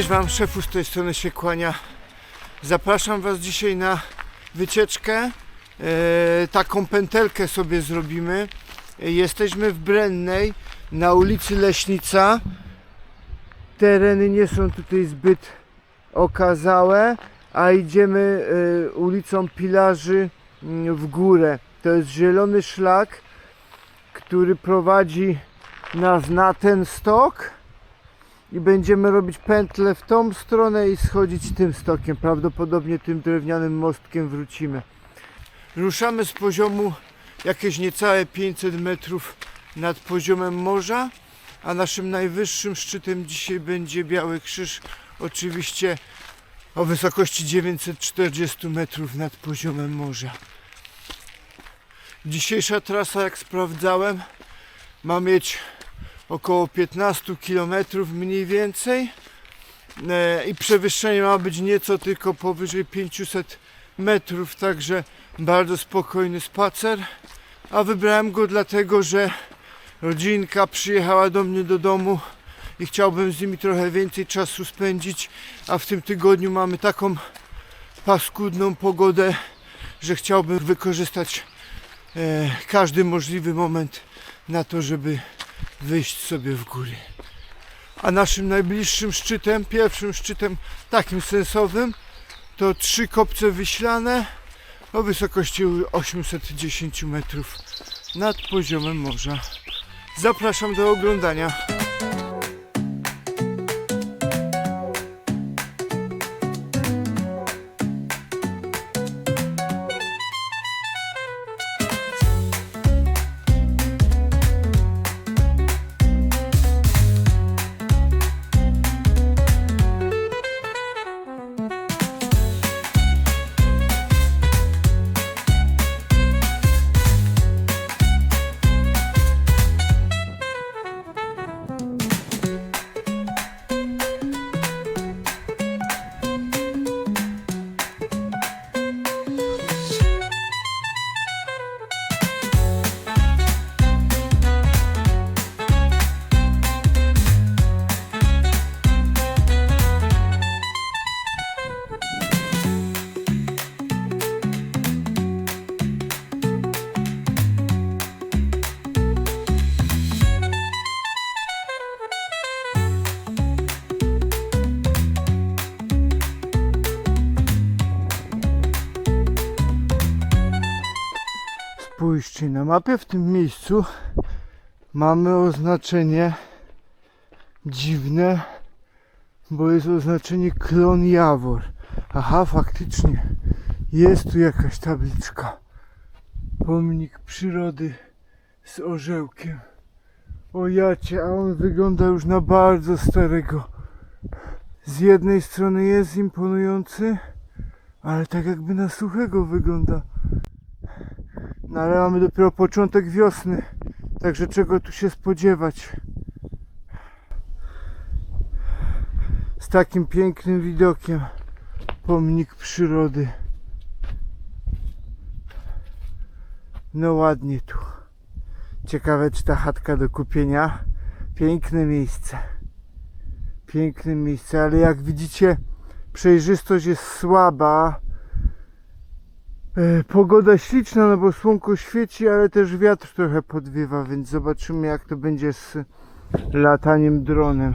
Cześć Wam, szefu z tej strony się kłania. Zapraszam Was dzisiaj na wycieczkę. E, taką pętelkę sobie zrobimy. E, jesteśmy w Brennej na ulicy Leśnica. Tereny nie są tutaj zbyt okazałe, a idziemy e, ulicą Pilarzy mm, w górę. To jest zielony szlak, który prowadzi nas na ten stok i będziemy robić pętlę w tą stronę i schodzić tym stokiem. Prawdopodobnie tym drewnianym mostkiem wrócimy. Ruszamy z poziomu jakieś niecałe 500 metrów nad poziomem morza, a naszym najwyższym szczytem dzisiaj będzie Biały Krzyż, oczywiście o wysokości 940 metrów nad poziomem morza. Dzisiejsza trasa, jak sprawdzałem, ma mieć około 15 km mniej więcej E, i przewyższenie ma być nieco tylko powyżej 500 metrów, także bardzo spokojny spacer. A wybrałem go dlatego, że rodzinka przyjechała do mnie do domu i chciałbym z nimi trochę więcej czasu spędzić, a w tym tygodniu mamy taką paskudną pogodę, że chciałbym wykorzystać e, każdy możliwy moment na to, żeby wyjść sobie w góry. A naszym najbliższym szczytem, pierwszym szczytem takim sensownym, to trzy kopce wyślane o wysokości 810 metrów nad poziomem morza. Zapraszam do oglądania. Mapie w tym miejscu mamy oznaczenie dziwne, bo jest oznaczenie Klon Jawor. Aha, faktycznie jest tu jakaś tabliczka. Pomnik przyrody z orzełkiem. O jacie, a on wygląda już na bardzo starego. Z jednej strony jest imponujący, ale tak jakby na suchego wygląda. No ale mamy dopiero początek wiosny, także czego tu się spodziewać? Z takim pięknym widokiem pomnik przyrody. No ładnie tu. Ciekawe czy ta chatka do kupienia. Piękne miejsce. Piękne miejsce, ale jak widzicie przejrzystość jest słaba. E, Pogoda śliczna, no bo słonko świeci, ale też wiatr trochę podwiewa, więc zobaczymy jak to będzie z lataniem dronem.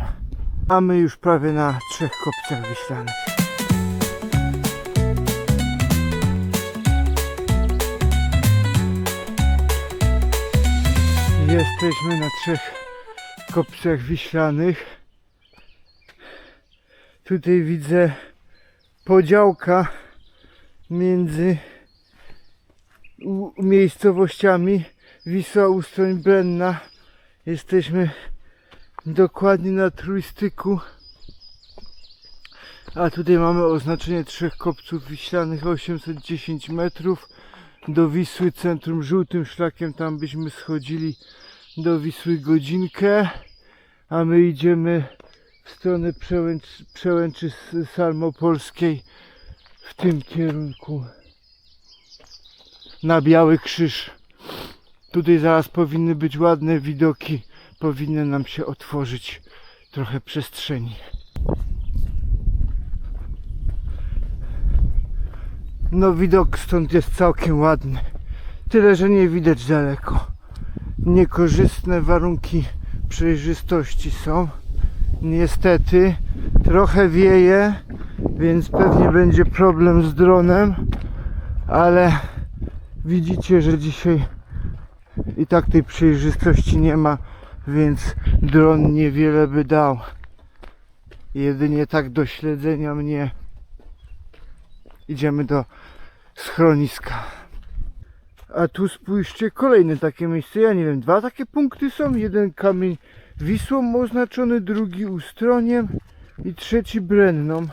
A my już prawie na trzech kopcach wyślanych. Jesteśmy na trzech kopcach wiślanych. Tutaj widzę podziałka między miejscowościami Wisła Ustroń Brenna. Jesteśmy dokładnie na trójstyku. A tutaj mamy oznaczenie trzech kopców wiślanych 810 metrów do Wisły centrum żółtym szlakiem tam byśmy schodzili do Wisły godzinkę a my idziemy w stronę przełęcz, przełęczy S- salmopolskiej w tym kierunku na Biały Krzyż. Tutaj zaraz powinny być ładne widoki, powinny nam się otworzyć trochę przestrzeni. No widok stąd jest całkiem ładny. Tyle, że nie widać daleko. Niekorzystne warunki przejrzystości są. Niestety trochę wieje, więc pewnie będzie problem z dronem, ale widzicie, że dzisiaj i tak tej przejrzystości nie ma, więc dron niewiele by dał. Jedynie tak do śledzenia mnie. Idziemy do schroniska. A tu spójrzcie, kolejne takie miejsce. Ja nie wiem, dwa takie punkty są. Jeden kamień Wisłą oznaczony, drugi Ustroniem i trzeci Brenną.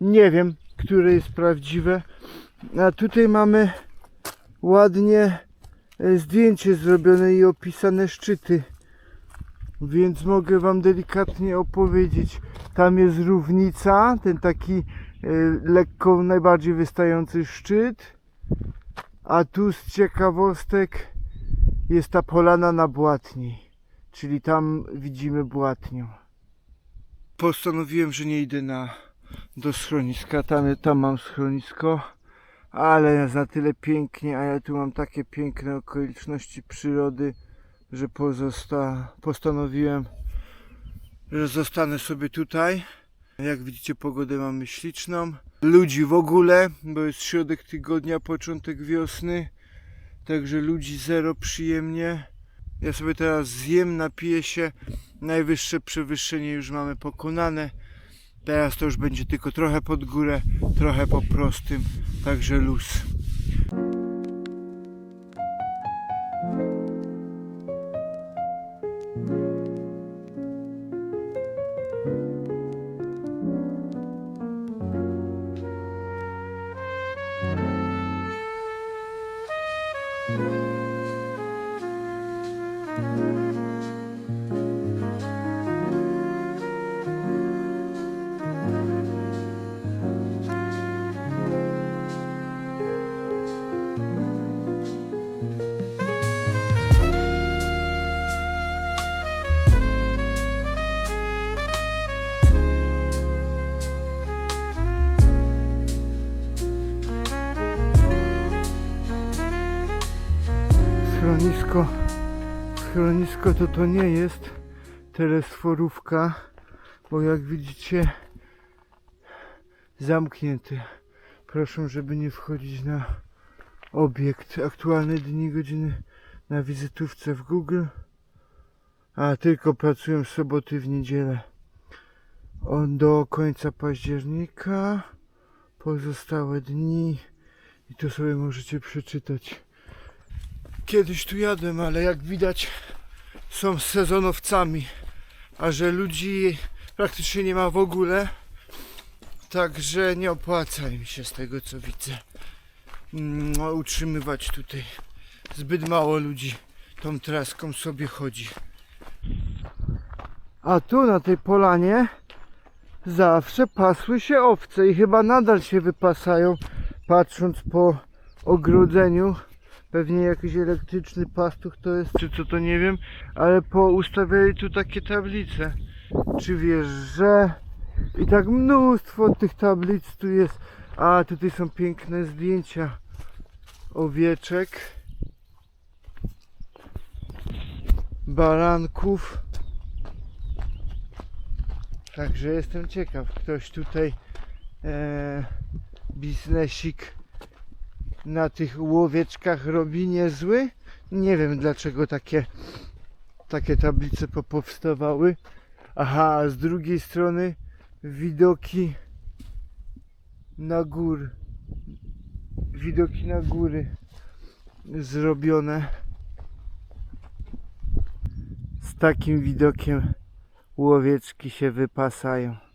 Nie wiem, które jest prawdziwe. A tutaj mamy ładnie e, zdjęcie zrobione i opisane szczyty. Więc mogę Wam delikatnie opowiedzieć. Tam jest równica, ten taki e, lekko najbardziej wystający szczyt. A tu z ciekawostek jest ta polana na Błatni, czyli tam widzimy Błatnią. Postanowiłem, że nie idę na, do schroniska, tam, tam mam schronisko, ale na tyle pięknie, a ja tu mam takie piękne okoliczności przyrody, że pozosta, postanowiłem, że zostanę sobie tutaj. Jak widzicie pogodę mamy śliczną. Ludzi w ogóle, bo jest środek tygodnia, początek wiosny. Także ludzi zero przyjemnie. Ja sobie teraz zjem, napiję się. Najwyższe przewyższenie już mamy pokonane. Teraz to już będzie tylko trochę pod górę, trochę po prostym. Także luz. Schronisko, schronisko to to nie jest telesforówka, bo jak widzicie zamknięty. Proszę, żeby nie wchodzić na obiekt. Aktualne dni, godziny na wizytówce w Google. A tylko pracuję w soboty w niedzielę. On do końca października. Pozostałe dni. I to sobie możecie przeczytać. Kiedyś tu jadłem, ale jak widać są sezonowcami, a że ludzi praktycznie nie ma w ogóle, także nie opłaca im się z tego co widzę mm, utrzymywać tutaj. Zbyt mało ludzi tą traską sobie chodzi. A tu na tej polanie zawsze pasły się owce i chyba nadal się wypasają, patrząc po ogrodzeniu. Pewnie jakiś elektryczny pastuch to jest, czy co to nie wiem, ale poustawiali tu takie tablice. Czy wiesz, że... I tak mnóstwo tych tablic tu jest. A tutaj są piękne zdjęcia owieczek, baranków. Także jestem ciekaw, ktoś tutaj e, biznesik na tych łowieczkach robi niezły. Nie wiem dlaczego takie, takie tablice popowstawały. Aha, a z drugiej strony widoki na gór. Widoki na góry zrobione. Z takim widokiem łowieczki się wypasają.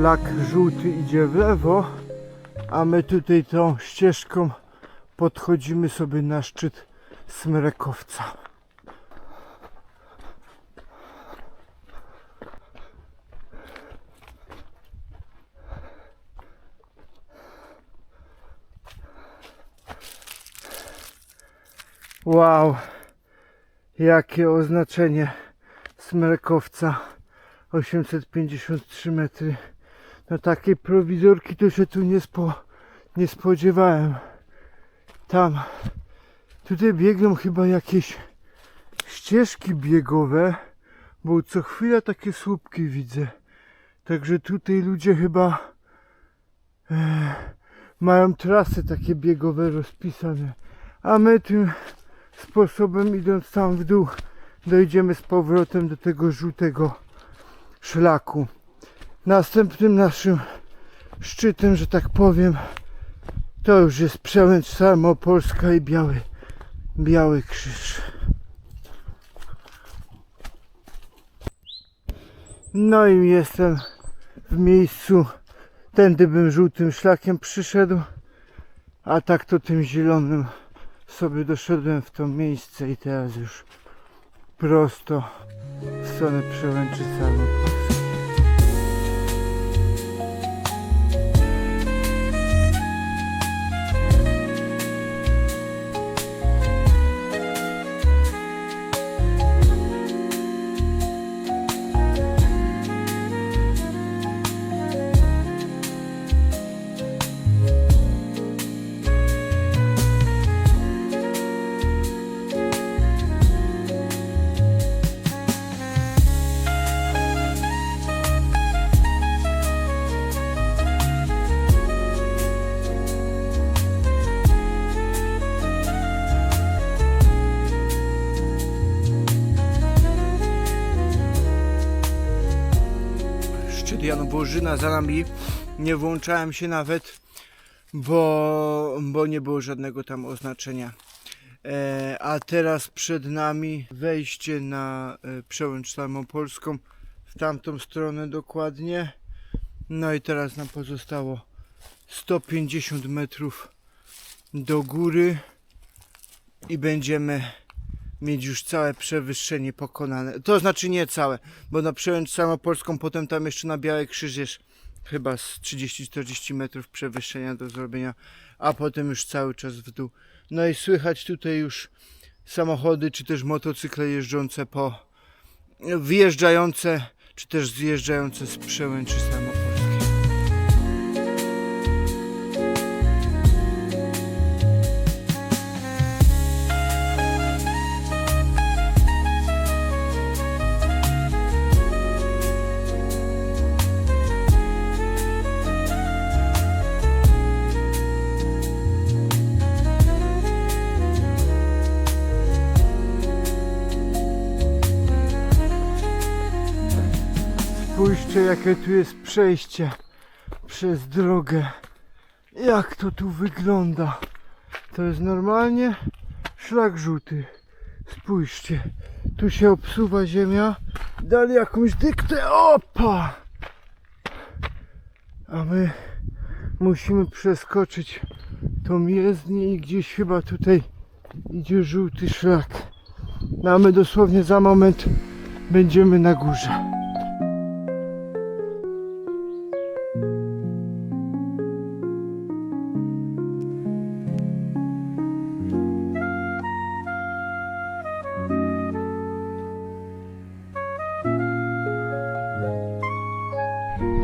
Szlak żółty idzie w lewo, a my tutaj tą ścieżką podchodzimy sobie na szczyt Smrekowca. Wow, jakie oznaczenie Smrekowca 853 metry. No takiej prowizorki to się tu nie, spo, nie spodziewałem. Tam, tutaj biegną chyba jakieś ścieżki biegowe, bo co chwila takie słupki widzę. Także tutaj ludzie chyba e, mają trasy takie biegowe rozpisane. A my tym sposobem idąc tam w dół dojdziemy z powrotem do tego żółtego szlaku. Następnym naszym szczytem, że tak powiem, to już jest przełęcz Samopolska i Biały, Biały Krzyż. No i jestem w miejscu, tędy bym żółtym szlakiem przyszedł, a tak to tym zielonym sobie doszedłem w to miejsce i teraz już prosto w stronę przełęczy Samopolskiej. Janowożyna za nami. Nie włączałem się nawet, bo, bo nie było żadnego tam oznaczenia. E, a teraz przed nami wejście na e, przełęcz samopolską w tamtą stronę dokładnie. No i teraz nam pozostało 150 metrów do góry i będziemy mieć już całe przewyższenie pokonane. To znaczy nie całe, bo na przełęcz samopolską potem tam jeszcze na Białe Krzyż jest chyba z 30-40 metrów przewyższenia do zrobienia, a potem już cały czas w dół. No i słychać tutaj już samochody, czy też motocykle jeżdżące po, wyjeżdżające, czy też zjeżdżające z przełęczy samopolskiej. Jakie tu jest przejście przez drogę. Jak to tu wygląda. To jest normalnie szlak żółty. Spójrzcie. Tu się obsuwa ziemia. Dali jakąś dyktę. Opa! A my musimy przeskoczyć tą jezdnię i gdzieś chyba tutaj idzie żółty szlak. No a my dosłownie za moment będziemy na górze.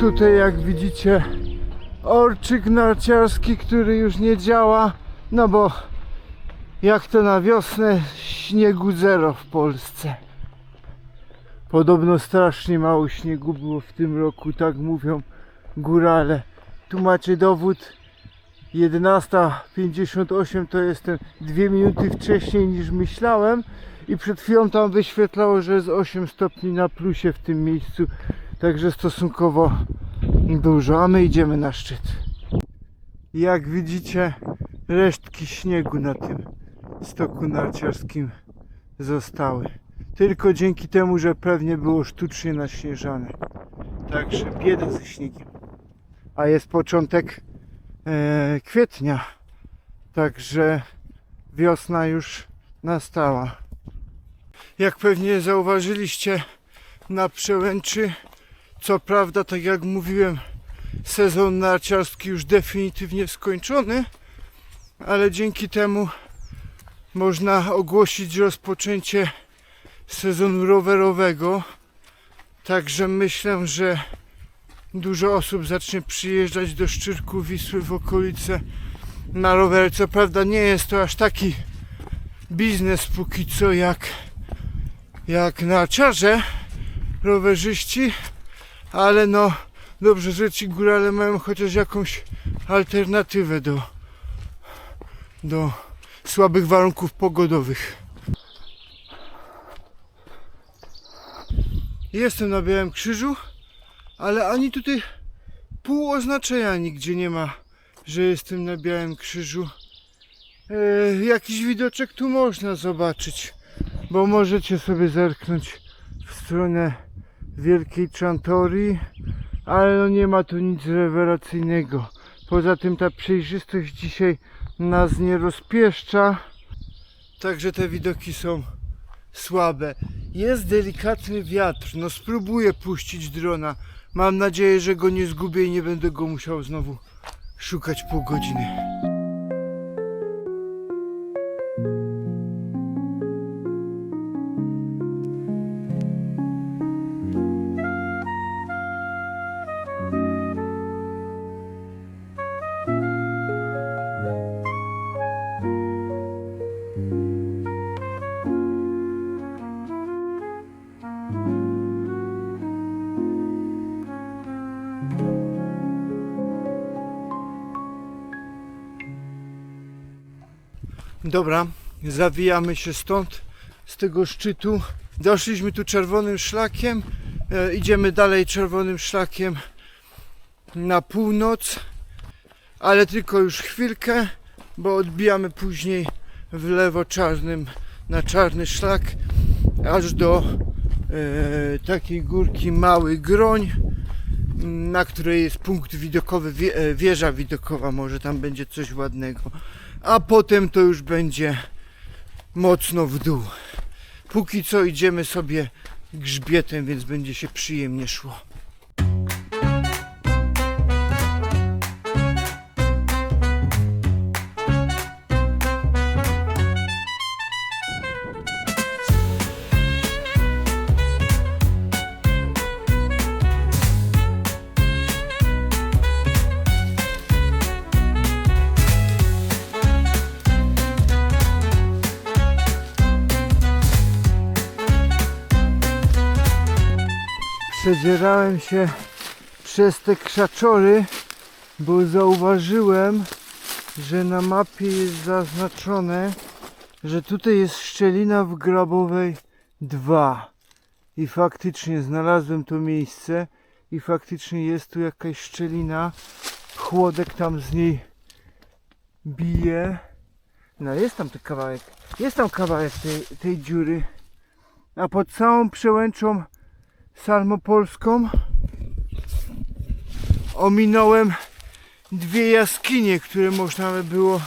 Tutaj jak widzicie orczyk narciarski, który już nie działa, no bo jak to na wiosnę śniegu zero w Polsce. Podobno strasznie mało śniegu było w tym roku, tak mówią górale. Tu macie dowód 11.58 to jestem dwie minuty wcześniej niż myślałem i przed chwilą tam wyświetlało, że jest 8 stopni na plusie w tym miejscu. Także stosunkowo dużo, a my idziemy na szczyt. Jak widzicie, resztki śniegu na tym stoku narciarskim zostały. Tylko dzięki temu, że pewnie było sztucznie naśnieżane. Także bieda ze śniegiem. a jest początek e, kwietnia. Także wiosna już nastała. Jak pewnie zauważyliście na przełęczy, co prawda, tak jak mówiłem, sezon narciarski już definitywnie skończony, ale dzięki temu można ogłosić rozpoczęcie sezonu rowerowego. Także myślę, że dużo osób zacznie przyjeżdżać do Szczyrku Wisły w okolice na rowery. Co prawda nie jest to aż taki biznes póki co jak, jak na czarze rowerzyści, ale no dobrze, że ci górale mają chociaż jakąś alternatywę do, do słabych warunków pogodowych. Jestem na Białym Krzyżu, ale ani tutaj pół oznaczenia nigdzie nie ma, że jestem na Białym Krzyżu. E, jakiś widoczek tu można zobaczyć, bo możecie sobie zerknąć w stronę Wielkiej Czantorii, ale no nie ma tu nic rewelacyjnego. Poza tym ta przejrzystość dzisiaj nas nie rozpieszcza, także te widoki są słabe. Jest delikatny wiatr, no spróbuję puścić drona. Mam nadzieję, że go nie zgubię i nie będę go musiał znowu szukać pół godziny. Dobra, zawijamy się stąd, z tego szczytu. Doszliśmy tu czerwonym szlakiem, e, idziemy dalej czerwonym szlakiem na północ, ale tylko już chwilkę, bo odbijamy później w lewo czarnym na czarny szlak, aż do e, takiej górki Mały Groń, na której jest punkt widokowy, e, wieża widokowa, może tam będzie coś ładnego a potem to już będzie mocno w dół. Póki co idziemy sobie grzbietem, więc będzie się przyjemnie szło. Przedzierałem się przez te krzaczory, bo zauważyłem, że na mapie jest zaznaczone, że tutaj jest szczelina w Grabowej 2. I faktycznie znalazłem to miejsce i faktycznie jest tu jakaś szczelina. Chłodek tam z niej bije. No jest tam ten kawałek. Jest tam kawałek tej, tej dziury. A pod całą przełęczą salmopolską ominąłem dwie jaskinie, które można by było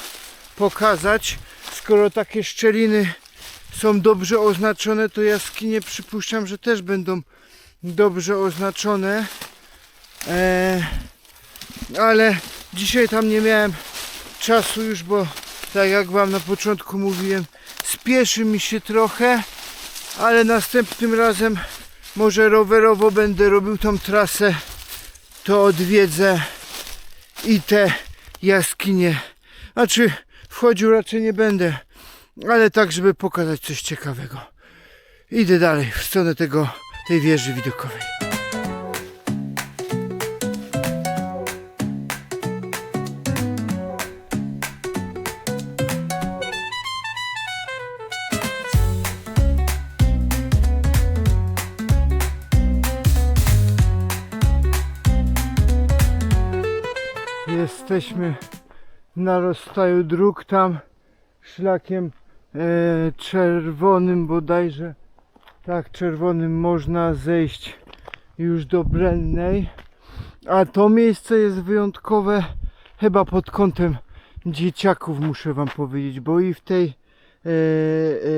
pokazać. Skoro takie szczeliny są dobrze oznaczone, to jaskinie przypuszczam, że też będą dobrze oznaczone. Eee, ale dzisiaj tam nie miałem czasu już, bo tak jak Wam na początku mówiłem, spieszy mi się trochę, ale następnym razem może rowerowo będę robił tą trasę, to odwiedzę i te jaskinie. Znaczy, wchodził raczej nie będę, ale tak, żeby pokazać coś ciekawego. Idę dalej w stronę tego, tej wieży widokowej. Jesteśmy na rozstaju dróg tam szlakiem e, czerwonym bodajże tak czerwonym można zejść już do Brennej A to miejsce jest wyjątkowe chyba pod kątem dzieciaków, muszę wam powiedzieć, bo i w tej e,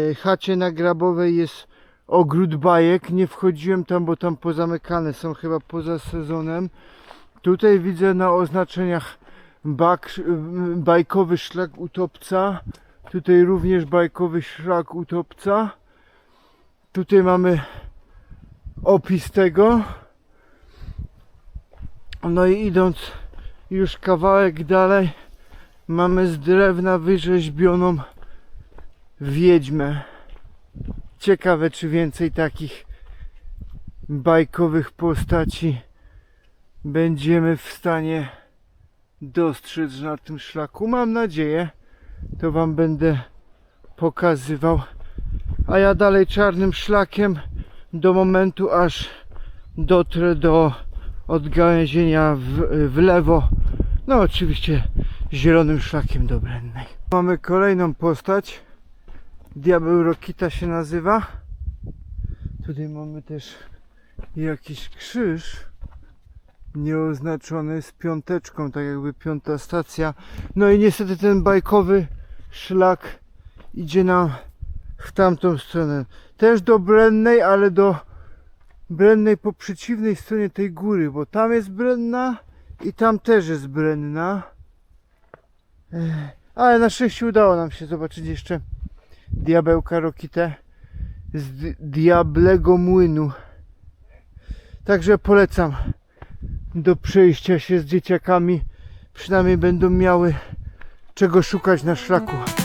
e, chacie nagrabowej jest ogród bajek. Nie wchodziłem tam, bo tam pozamykane są chyba poza sezonem. Tutaj widzę na oznaczeniach bak, bajkowy szlak utopca. Tutaj również bajkowy szlak utopca. Tutaj mamy opis tego. No i idąc już kawałek dalej mamy z drewna wyrzeźbioną wiedźmę. Ciekawe czy więcej takich bajkowych postaci będziemy w stanie dostrzec na tym szlaku. Mam nadzieję, to Wam będę pokazywał. A ja dalej czarnym szlakiem do momentu, aż dotrę do odgałęzienia w, w lewo. No oczywiście zielonym szlakiem do Brennej. Mamy kolejną postać. Diabeł Rokita się nazywa. Tutaj mamy też jakiś krzyż nieoznaczony z piąteczką, tak jakby piąta stacja. No i niestety ten bajkowy szlak idzie nam w tamtą stronę. Też do Brennej, ale do Brennej po przeciwnej stronie tej góry, bo tam jest Brenna i tam też jest Brenna. Ale na szczęście udało nam się zobaczyć jeszcze diabełka Rokitę z Di- Diablego Młynu. Także polecam do przejścia się z dzieciakami. Przynajmniej będą miały czego szukać na szlaku.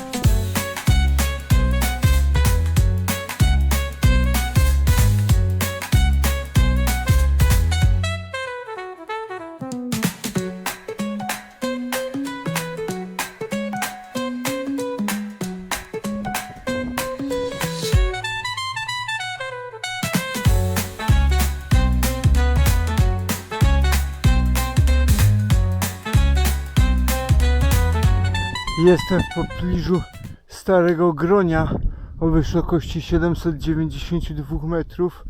Jestem w pobliżu Starego Gronia o wysokości 792 metrów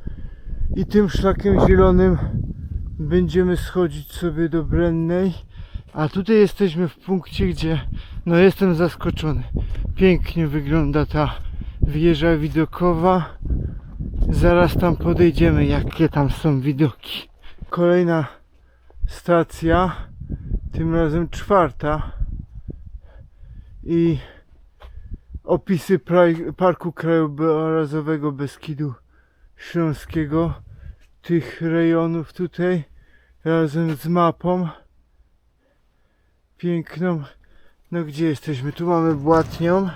i tym szlakiem zielonym będziemy schodzić sobie do Brennej. A tutaj jesteśmy w punkcie, gdzie no jestem zaskoczony. Pięknie wygląda ta wieża widokowa. Zaraz tam podejdziemy jakie tam są widoki. Kolejna stacja tym razem czwarta i opisy Parku Krajobrazowego Beskidu Śląskiego tych rejonów tutaj razem z mapą. Piękną. No gdzie jesteśmy? Tu mamy Błatnią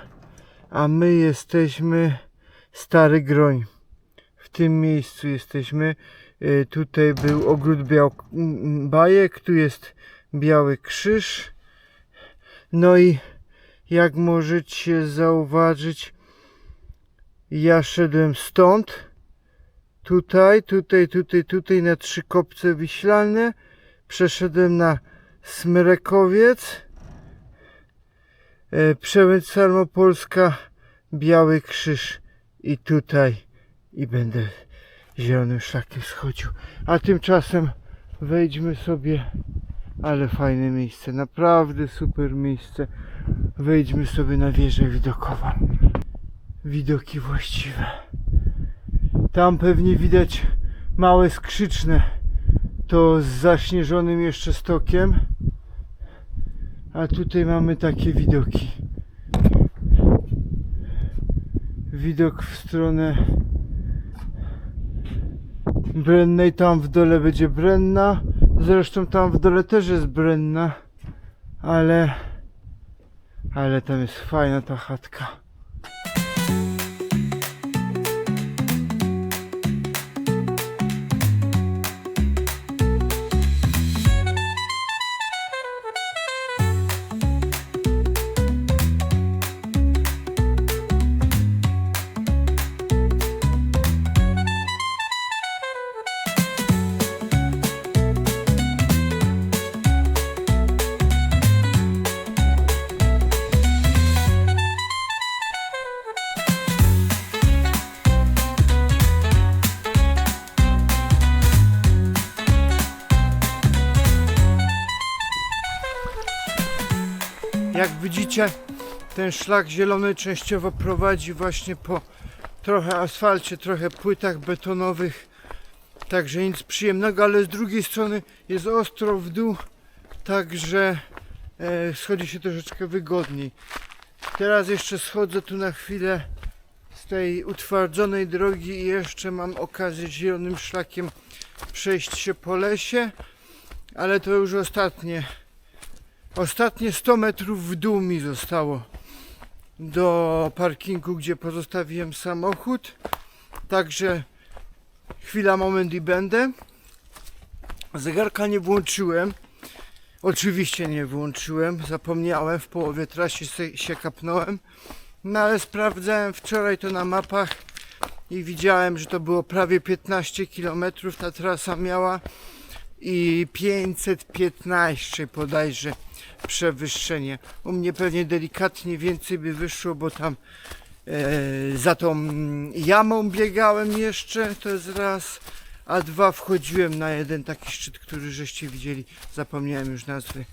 a my jesteśmy Stary Groń. W tym miejscu jesteśmy. E, tutaj był ogród biał- bajek tu jest Biały Krzyż. No i jak możecie zauważyć, ja szedłem stąd, tutaj, tutaj, tutaj, tutaj na trzy kopce wiślane, przeszedłem na Smrekowiec, e, Przemyt Salmopolska, Biały Krzyż i tutaj i będę zielonym szlakiem schodził. A tymczasem wejdźmy sobie, ale fajne miejsce, naprawdę super miejsce. Wejdźmy sobie na wieżę widokową. Widoki właściwe. Tam pewnie widać małe skrzyczne. To z zaśnieżonym jeszcze stokiem. A tutaj mamy takie widoki. Widok w stronę Brennej. Tam w dole będzie Brenna. Zresztą tam w dole też jest Brenna. Ale ale tam jest fajna ta chatka. Widzicie, ten szlak zielony częściowo prowadzi właśnie po trochę asfalcie, trochę płytach betonowych. Także nic przyjemnego, ale z drugiej strony jest ostro w dół, także e, schodzi się troszeczkę wygodniej. Teraz jeszcze schodzę tu na chwilę z tej utwardzonej drogi i jeszcze mam okazję zielonym szlakiem przejść się po lesie, ale to już ostatnie. Ostatnie 100 metrów w dół mi zostało do parkingu, gdzie pozostawiłem samochód. Także chwila, moment i będę. Zegarka nie włączyłem. Oczywiście nie włączyłem, zapomniałem, w połowie trasy się kapnąłem. No ale sprawdzałem wczoraj to na mapach i widziałem, że to było prawie 15 km ta trasa miała i 515 bodajże przewyższenie. U mnie pewnie delikatnie więcej by wyszło, bo tam e, za tą jamą biegałem jeszcze, to jest raz, a dwa wchodziłem na jeden taki szczyt, który żeście widzieli, zapomniałem już nazwy.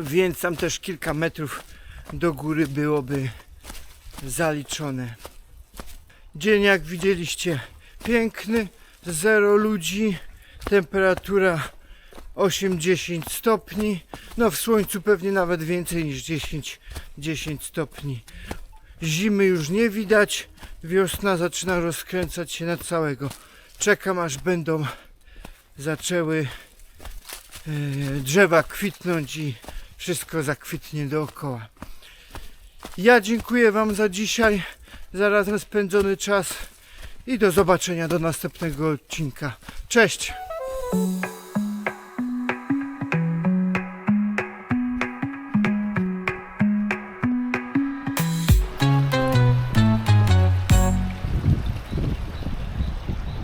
Więc tam też kilka metrów do góry byłoby zaliczone. Dzień jak widzieliście piękny, zero ludzi, temperatura 8-10 stopni, no w słońcu pewnie nawet więcej niż 10, 10 stopni. Zimy już nie widać, wiosna zaczyna rozkręcać się na całego. Czekam aż będą zaczęły e, drzewa kwitnąć i wszystko zakwitnie dookoła. Ja dziękuję Wam za dzisiaj, za razem spędzony czas i do zobaczenia do następnego odcinka. Cześć!